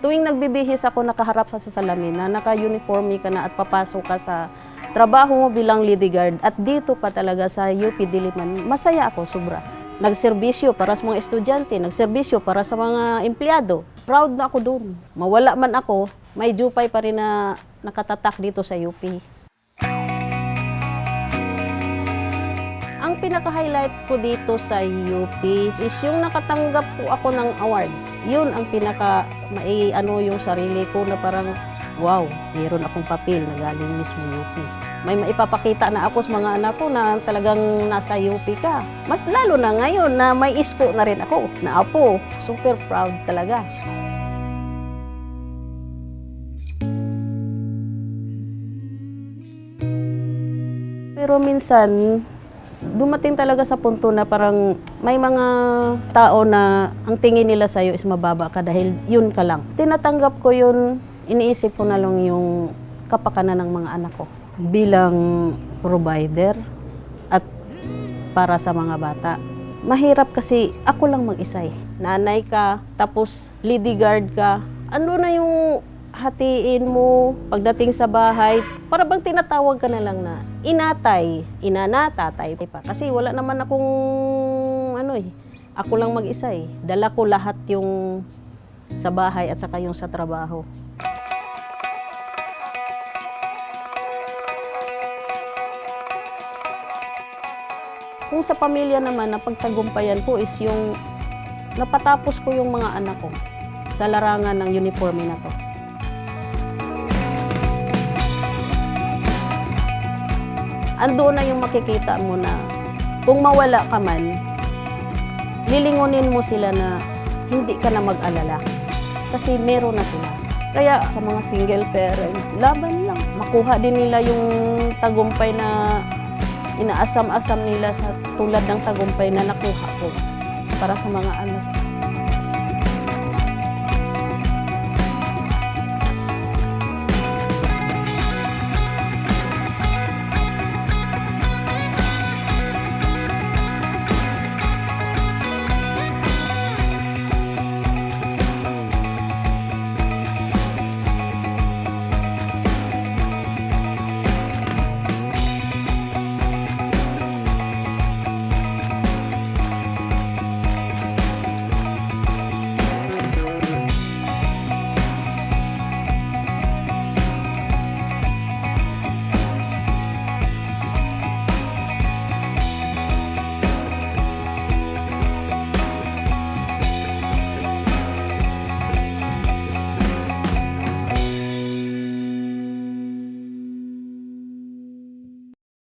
Tuwing nagbibihis ako, nakaharap ka sa salamin na naka-uniforme ka na at papasok ka sa trabaho mo bilang lady guard at dito pa talaga sa UP Diliman, masaya ako sobra. Nagserbisyo para sa mga estudyante, nagserbisyo para sa mga empleyado. Proud na ako doon. Mawala man ako, may jupay pa rin na nakatatak dito sa UP. Ang pinaka-highlight ko dito sa UP is yung nakatanggap po ako ng award. Yun ang pinaka mai ano yung sarili ko na parang wow, meron akong papel na galing mismo UP. May maipapakita na ako sa mga anak ko na talagang nasa UP ka. Mas lalo na ngayon na may isko na rin ako, na apo. Super proud talaga. Pero minsan, dumating talaga sa punto na parang may mga tao na ang tingin nila sa'yo is mababa ka dahil yun ka lang. Tinatanggap ko yun, iniisip ko na lang yung kapakanan ng mga anak ko bilang provider at para sa mga bata. Mahirap kasi ako lang mag-isay. Nanay ka, tapos lady guard ka. Ano na yung hatiin mo pagdating sa bahay, para bang tinatawag ka na lang na inatay, inana, tatay pa. Kasi wala naman akong ano eh, ako lang mag-isa eh. Dala ko lahat yung sa bahay at saka yung sa trabaho. Kung sa pamilya naman, na pagtagumpayan ko is yung napatapos ko yung mga anak ko sa larangan ng uniforme na to. Ando na yung makikita mo na kung mawala ka man, lilingunin mo sila na hindi ka na mag-alala. Kasi meron na sila. Kaya sa mga single parent, laban lang. Makuha din nila yung tagumpay na inaasam-asam nila sa tulad ng tagumpay na nakuha ko para sa mga anak.